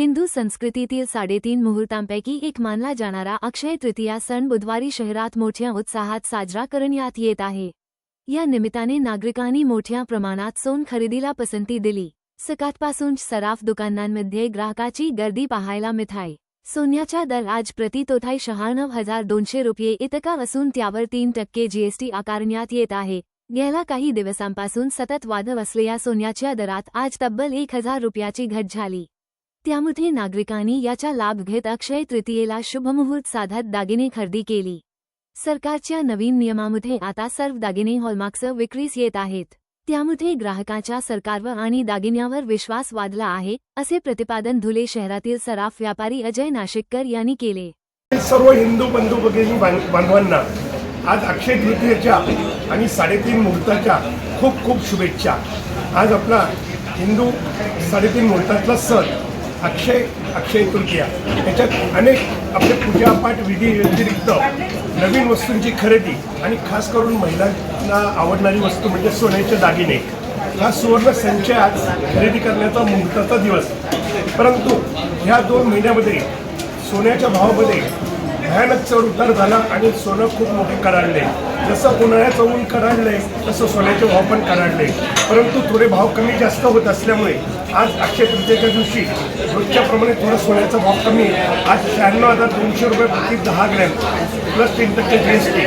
हिंदू संस्कृतीतील साडेतीन मुहूर्तांपैकी एक मानला जाणारा अक्षय तृतीया सण बुधवारी शहरात मोठ्या उत्साहात साजरा करण्यात येत आहे. या निमित्ताने नागरिकांनी मोठ्या प्रमाणात सोन खरेदीला पसंती दिली. सकाळपासून सराफ दुकानांमध्ये ग्राहकाची गर्दी पाहायला मिठाई सोन्याचा दर आज प्रति तोठाई शहाण्णव हजार दोनशे रुपये इतका असून त्यावर तीन टक्के जीएसटी आकारण्यात येत आहे. गेल्या काही दिवसांपासून सतत वादव असलेल्या सोन्याच्या दरात आज तब्बल एक हजार रुपयाची घट झाली. त्यामध्ये नागरिकांनी याचा लाभ घेत अक्षय तृतीयेला शुभमुहूर्त साधत दागिने खरेदी केली. सरकारच्या नवीन नियमामध्ये आता सर्व दागिने हॉलमार्क्स विक्रीस येत आहेत. त्यामध्ये ग्राहकांच्या सरकारवर आणि दागिन्यावर विश्वास वाढला आहे असे प्रतिपादन धुले शहरातील सराफ व्यापारी अजय नाशिककर यांनी केले. सर्व हिंदू बंधू भगिनी बांधवांना आज अक्षय तृतीयेच्या आणि साडेतीन मुहूर्ताच्या खूप खूप शुभेच्छा. आज आपला हिंदू साडेतीन मुहूर्तातला सण अक्षय अक्षय तृतीया. याच्यात अनेक आपले पूजापाठ विधी व्यतिरिक्त नवीन वस्तूंची खरेदी आणि खास करून महिलांना आवडणारी वस्तू म्हणजे सोन्याचे दागिने. हा सुवर्ण संचय आज खरेदी करण्याचा मुहूर्ताचा दिवस. परंतु ह्या दोन महिन्यामध्ये सोन्याच्या भावामध्ये भयानक चढ उतार झाला आणि सोनं खूप मोठे कडाडले जसं उन्हाळ्याचं ऊन कडाडलंय तसं सोन्याचे भाव पण कडाडले परंतु थोडे भाव कमी जास्त होत असल्यामुळे आज अक्षय तृतीयेच्या दिवशी रोजच्याप्रमाणे थोडं सोन्याचा भाव कमी. आज शहाण्णव हजार दोनशे रुपये प्रति दहा ग्रॅम प्लस तीन टक्के जी एस टी.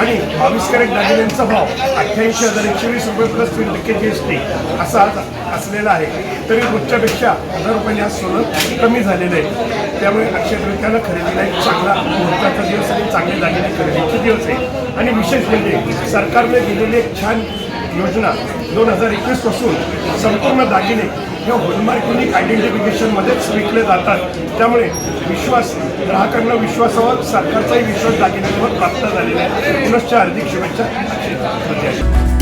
आणि बावीस कॅरेट दागिन्यांचा भाव अठ्ठ्याऐंशी हजार एकशे वीस रुपये प्लस तीन टक्के जी एस टी असा आज असलेला आहे. तरी रोजच्यापेक्षा हजार रुपयांनी आज सोनं कमी झालेलं आहे. त्यामुळे अक्षय तृतीयाला खरेदीला एक चांगला मुहूर्ताचा दिवस आणि चांगले दागिने खरेदीचे दिवस आहे. आणि विशेष म्हणजे सरकारने दिलेली एक छान योजना दोन हजार एकवीसपासून संपूर्ण दागिने हे होलमार्क युनिक आयडेंटिफिकेशनमध्येच विकले जातात. त्यामुळे विश्वास ग्राहकांना विश्वासावर सरकारचाही विश्वास दागिन्यांवर प्राप्त झालेला आहे. पुनश्च हार्दिक शुभेच्छा. अक्षय तृतीया